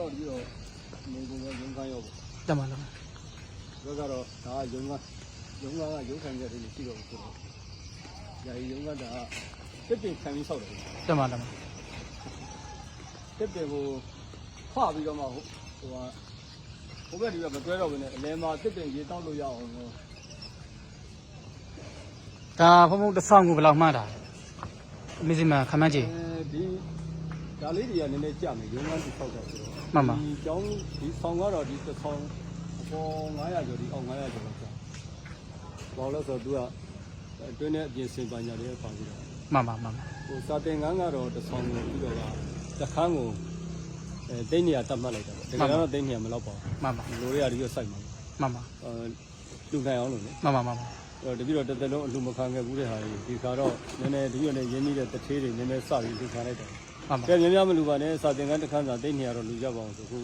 တော့ဒီတော့နေကုန်ရောရုံးခန်းရောပေါ့တက်မှာလားဘက်ကတော့ဒါကရုံးခန်းရုံးခန်းကရုံးခံကြတယ်ရှိတော့ဘူးဆိုတော့ယာယီရုံးကဒါကတစ်ပင်ခံပြီးဆောက်တယ်တက်မှာလားတစ်ပင်ကိုခွပြီးတော့မှဟိုဟိုကဟိုဘက်ဒီကမတွဲတော့ဘူးနဲ့အလဲမှာတစ်ပင်ရေတောက်လို့ရအောင်လို့ဒါဖုံဖုံတစ်ဆောင်ကိုဘယ်လောက်မှန်းတာအမေစီမခမန်းကြီးအဲဒီ ဒါလေးတွေကနည်းနည်းကြမယ်ရုံးခန်းတစ်ဆောက်တော့ဆိုတော့မှန်ပါဒီကျောင်းဒီဆောင်ကတော့ဒီတစ်ဆောင်အပေါ်900ကျော်ဒီအောက်900ကျော်လောက်ကြာဘာလို့လဲဆိုတော့သူကအတွင်းနဲ့အပြင်စင်ပညာတွေပါပြီးတော့မှန်ပါမှန်ပါဟိုစာတင်ငန်းကတော့တစ်ဆောင်ကိုပြီးတော့ကတစ်ခန်းကိုအဲတိတ်နေရတတ်မှတ်လိုက်တာပေါ့တကယ်တော့တိတ်နေရမလောက်ပါမှန်ပါဘူးလိုရရပြီးစိုက်မှာမှန်ပါအဲလူနိုင်အောင်လို့လေမှန်ပါမှန်ပါအဲ့တော့တပြည့်တော့တစ်သက်လုံးအလူမခံခဲ့ဘူးတဲ့ဟာကြီးဒီကတော့နည်းနည်းတပြည့်နဲ့ရင်းနှီးတဲ့တထေးတွေနည်းနည်းစပြီးလူခံလိုက်တယ် မှန်ပါကဲများများမလူပါနဲ့စာတင်ကန်းတစ်ခန်းစာတိတ်နေရတော့လူကြပါအောင်ဆိုခု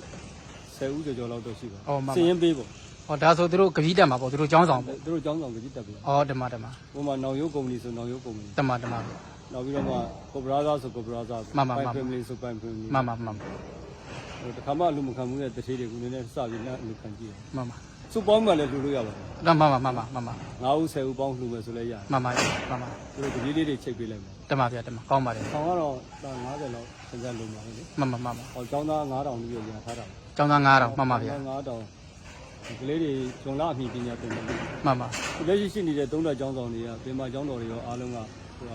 10ဦးကျော်ကျော်လောက်တော့ရှိပါအော်မှန်စပါရင်ပေးပေါ့ဟောဒါဆိုသူတို့ကပီးတက်မှာပေါ့သူတို့ចောင်းဆောင်ပေါ့သူတို့ចောင်းဆောင်ကြည့်တက်ပြီဩတမတမဟိုမှာနောင်ရုပ်ကုမ္ပဏီဆိုနောင်ရုပ်ကုမ္ပဏီတမတမ နောက်ပြီးတော့မှကိုဘရာဇာဆိုကိုဘရာဇာမှန်ပါမှန်ပါပိုင်ဖမလီဆိုပိုင်ဖမလီမှန်ပါမှန်ပါဟိုတခါမှလူမခံမှုတဲ့တတိတွေကိုနည်းနည်းစပြီးလက်လူခံကြည့်တယ်မှန်ပါ စုပေါင်းမှလည်းလူလို့ရပါတယ်တမမှန်ပါမှန်ပါမှန်ပါ9ဦး10ဦးပေါင်းလူပဲဆိုလည်းရတယ်မှန်ပါမှန်ပါသူတို့ဒီလေးလေးတွေချိန်ပေးလိုက်မယ်တမပြတမကောင်းပါတယ်။ဆောင်ကတော့50လောက်စံစမ်းလုံးပါလေမှန်ပါမှန်ပါ။ဟောကျောင်းသား9000လူရရထားတာပါចောင်းသား9000မှန်ပါဗျာ9000ဒီကလေးတွေဂျုံလာအမိပညာသင်တယ်လို့မှန်ပါဒီလက်ရှိရှိနေတဲ့သုံးတက်ကျောင်းဆောင်တွေကပြင်မာကျောင်းတော်တွေရောအားလုံးကဟိုက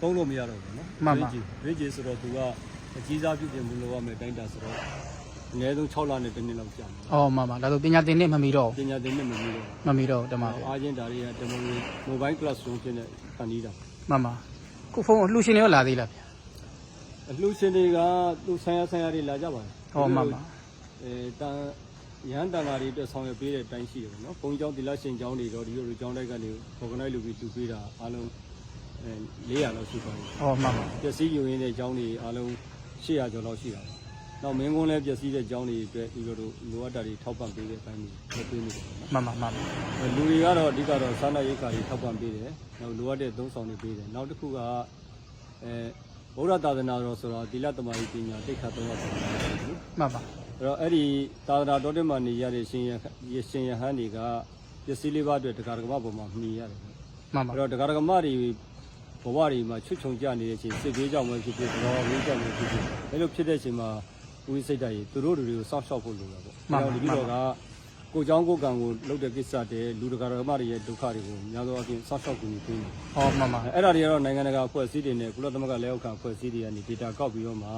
သုံးလို့မရတော့ဘူးနော်ရိတ်ကြီးဆိုတော့သူကအကြီးစားပြုပြင်မှုလုပ်ရမယ်တိုင်းတာဆိုတော့ အနည်းဆုံး6လနဲ့တစ်နှစ်လောက်ကြာတယ်ဩမှန်ပါဒါဆိုပညာသင်နှစ်မမီတော့ပညာသင်နှစ်မပြီးတော့မမီတော့တမဗျာအားချင်းဒါတွေကတမန်မိုဘိုင်းကလပ်ရုံးဖြစ်နေဖန်တီးတာမှန်ပါခုဖုန်းလှူရှင်တွေရောလာသေးလားဗျာအလှူရှင်တွေကသူဆိုင်ရဆိုင်ရတွေလာကြပါတယ်ဟောမှန်ပါအဲတန်ရဟန်းတန်ဃာတွေအတွက်ဆောင်ရွက်ပေးတဲ့အတိုင်းရှိတယ်ပေါ့နော်။ဘုန်းကြီးကျောင်းသီလရှင်ကျောင်းတွေတော့ဒီလိုလိုကျောင်းတိုက်ကနေ organize လုပ်ပြီးတူပေးတာအားလုံးအဲ400လောက်ရှိသွားပြီဩမှန်ပါ။ပျက်စီးယူရင်းတဲ့ကျောင်းတွေအားလုံး800ကျော်လောက်ရှိတာပေါ့။ နောက်မင်းကုန်းလည်းပျက်စီးတဲ့ကျောင်းတွေအတွက်ဒီလိုလိုလိုအပ်တာတွေထောက်ပံ့ပေးတဲ့အပိုင်းတွေလုပ်ပေးနေတယ်ပေါ့နော်မှန်ပါမှန်ပါ။အဲလူတွေကတော့အဓိကတော့စားနပ်ရိက္ခာတွေထောက်ပံ့ပေးတယ်။နောက်လိုအပ်တဲ့သုံးဆောင်တွေပေးတယ်။နောက်တစ်ခုကအဲဘုရားသာသနာတော်ဆိုတော့သီလသမာဓိပညာတိတ်ခတ်သုံးရပါတယ်။မှန်ပါအဲ့တော့အဲ့ဒီသာသနာတော်တက်မှနေရတဲ့ရှင်ရရရှင်ရဟန်းတွေကပစ္စည်းလေးပါးအတွက်တရားဓမ္မပေါ်မှာမှီရတယ်ပေါ့မှန်ပါအဲ့တော့တရားဓမ္မတွေဘဝတွေမှာချွတ်ချုံကြနေတဲ့အချိန်စစ်သေးကြောင့်ပဲဖြစ်ဖြစ်တော်ဝိကြောင့်ပဲဖြစ်ဖြစ်အဲ့လိုဖြစ်တဲ့အချိန်မှာ ဝိစိတ်ဓာတ်ကြီးသူတို့တွေကိုစောင့်ရှောက်ဖို့လိုတာပေါ့အဲ့တော့ဒီလိုတော့ကကိုเจ้าကိုကံကိုလှုပ်တဲ့ကိစ္စတည်းလူတရားဓမ္မတွေရဲ့ဒုက္ခတွေကိုများသောအားဖြင့်စောင့်ရှောက်ကူညီပေးနေ ဩမှန်ပါ အဲ့ဒါတွေကတော့နိုင်ငံတကာအဖွဲ့အစည်းတွေနဲ့ကုလသမဂ္ဂလက်အောက်ခံအဖွဲ့အစည်းတွေကနေ data ကောက်ပြီးတော့မှ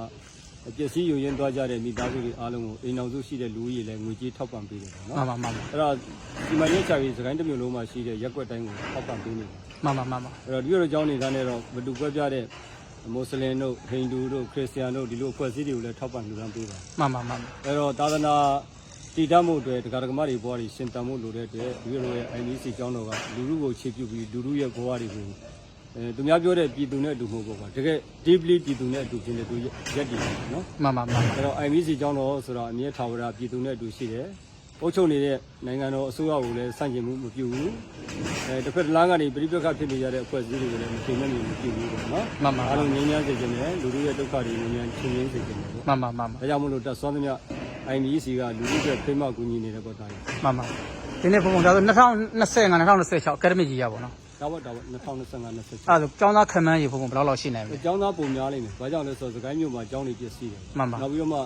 ပစ္စည်းယူရင်းသွားကြတဲ့မိသားစုတွေအားလုံးကိုအိမ်အောင်စုရှိတဲ့လူဦးရေလည်းငွေကြေးထောက်ပံ့ပေးတယ်ပေါ့ မှ နော် န်ပါမှန်ပါ အဲ့တော့ဒီမှာရက်ချပြီးစကိုင်းတစ်မျိုးလုံးမှာရှိတဲ့ရက်ွက်တိုင်းကိုထောက်ပံ့ပေးနေတယ် မှန်ပါမှန်ပါ အဲ့တော့ဒီလိုကြောင်းနေတာနဲ့တော့ဘယ်သူကွဲပြားတဲ့ မွတ်စလင်တို့ဟိန္ဒူတို့ခရစ်ယာန်တို့ဒီလိုအဖွဲ့အစည်းတွေကိုလည်းထောက်ပံ့လှူဒါန်းပေးပါမှန်ပါမှန်ပါအဲ့တော့သာသနာတည်တတ်မှုအတွက်တရားဓမ္မတွေဘဝတွေရှင်တန်မှုလိုတဲ့အတွက်ဒီလိုရဲ့ INC ကျောင်းတော်ကလူလူကိုခြေပြုပြီးလူလူရဲ့ဘဝတွေကိုအဲသူများပြောတဲ့ပြည်သူနဲ့အတူမဟုတ်ဘူးကွာတကယ် deeply ပြည်သူနဲ့အတူဖြစ်နေသူရက်တည်တယ်နော်မှန်ပါမှန်ပါအဲ့တော့ INC ကျောင်းတော်ဆိုတော့အမြဲထာဝရပြည်သူနဲ့အတူရှိတယ် အုပ်ချုပ်နေတဲ့နိုင်ငံတော်အစိုးရကိုလည်းစန့်ကျင်မှုမပြုဘူးအဲတစ်ဖက်တစ်လားကနေပြည်ပခတ်ဖြစ်နေရတဲ့အဖွဲ့အစည်းတွေကိုလည်းမတင်မဲ့နေမပြုဘူးပေါ့နော်မှန်ပါအားလုံးငြိမ်းချမ်းစေချင်တယ်လူလူရဲ့ဒုက္ခတွေငြိမ်းချမ်းချင်းချင်းစေချင်တယ်ပေါ့မှန်ပါမှန်ပါဒါကြောင့်မလို့တက်စောသမျှ INC ကလူလူတွေဖိမကူညီနေတဲ့ပေါ့တာကြီးမှန်ပါဒီနေ့ဘုံဘုံဒါဆို2025 2026အကယ်ဒမီကြီးရပါတော့ဒါပေါ့ဒါပေါ့2025 26အဲ့ဒါဆိုကျောင်းသားခံမှန်းရေဘုံဘုံဘယ်လောက်လောက်ရှိနိုင်မလဲကျောင်းသားပုံများလိမ့်မယ်။ဘာကြောင့်လဲဆိုတော့စကိုင်းမြို့မှာကျောင်းတွေပြည့်စည်တယ်မှန်ပါနောက်ပြီးတော့မှ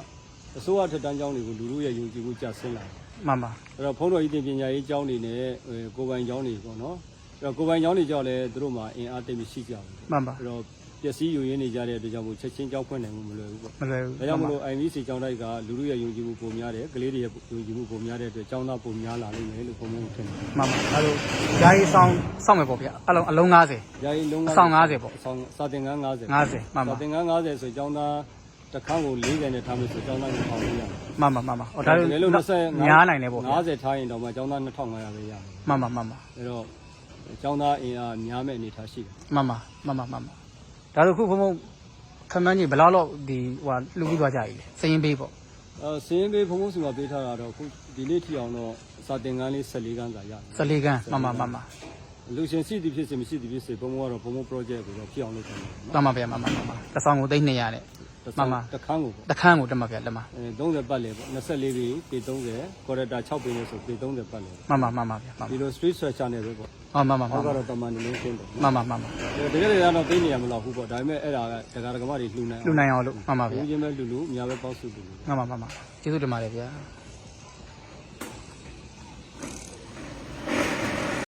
အစိုးရထက်တန်းကျောင်းတွေကိုလူလူရဲ့ယုံကြည်မှုကျဆင်းလာတယ် မှန်ပါ။အဲ့တော့ဖုန်းတော်ကြီးတင်ပညာရေးကျောင်းတွေနဲ့အဲကိုယ်ပိုင်ကျောင်းတွေပေါ့နော်။အဲ့တော့ကိုယ်ပိုင်ကျောင်းတွေကြောင့်လည်းသူတို့မှာအင်အားတိတ်မရှိကြဘူးမှန်ပါ။အဲ့တော့ပျက်စီးယူရင်းနေကြတဲ့အတွက်ကြောင့်မို့ချက်ချင်းကျောင်းဖွင့်နိုင်မှုမလွယ်ဘူးပေါ့မလွယ်ဘူး။ဒါကြောင့်မလို့ INC ကျောင်းတိုက်ကလူလူရဲ့ယုံကြည်မှုပုံများတယ်။ကလေးတွေရဲ့ယုံကြည်မှုပုံများတဲ့အတွက်ကျောင်းသားပုံများလာလိမ့်မယ်လို့ဘုံဘုံထင်တယ်မှန်ပါအဲ့လိုယာယီဆောင်စောင့်မယ်ပေါ့ဗျအလုံးအလုံး90။ယာယီလုံးအဆောင်90ပေါ့အဆောင်စာသင်ခန်း90 90မှန်ပါစာသင်ခန်း90ဆိုကျောင်းသား တစ်ခန်းကို40နဲ့ထားမယ်ဆိုကျောင်းသား2000ရရတယ်မှန်ပါမှန်ပါဟောဒါဒါလည်းလို့25များနိုင်တယ်ပေါ့ဗျ50ထားရင်တော့မှကျောင်းသား2500ပဲရမယ်မှန်ပါမှန်ပါအဲတော့ကျောင်းသားအင်အားများမဲ့အနေထားရှိတယ်မှန်ပါမှန်ပါမှန်ပါဒါဆိုခုဘုံဘုံခံမှန်းကြီးဘယ်လောက်လောက်ဒီဟိုလှူပြီးသွားကြပြီလဲစရင်ပေးပေါ့အဲစင်းပေးဖုံဖုံးစုကပေးထားတာတော့ခုဒီနေ့ထိအောင်တော့စာသင်ခန်းလေး14ခန်းစာရတယ်14ခန်းမှန်ပါမှန်ပါ လူရှင်စီသည်ဖြစ်စေမရှိသည်ဖြစ်စေဘုံဘုံကတော့ဘုံဘုံ project ကိုတော့ဖြစ်အောင်လုပ်တယ်နော်မှန်ပါဗျာမှန်ပါမှန်ပါတစ်ဆောင်ကိုသိန်း200နဲ့တစ်မှန်ပါတစ်ခန်းကိုပေါ့တခန်းကိုတက်မှဗျာလက်မအဲ30ပတ်လေပေါ့24ပေပေ30 quarter 6ပေနဲ့ဆိုပေ30ပတ်လေမှန်ပါမှန်ပါဗျာမှန်ဒီလို street structure နဲ့ပဲပေါ့ပါမှန်ပါမှဟောန်က်ပါကတော့တမန်နေလုံးရှင်းတယ်မှန်ပါမှန်ပါတကယ်တည်းကတော့သိနေရမလို့ဘူးပေါ့ဒါပေမဲ့အဲ့ဒါကဒကာဒကမတွေလှူနိုင်လူနိုင်အောင်လို့မှန်ပါဗျာလူချင်းပဲလှူလူအများပဲပေါက်စုလှူလူမှန်ပါမှန်ပါကျေးဇူးတင်ပါတယ်ဗျာ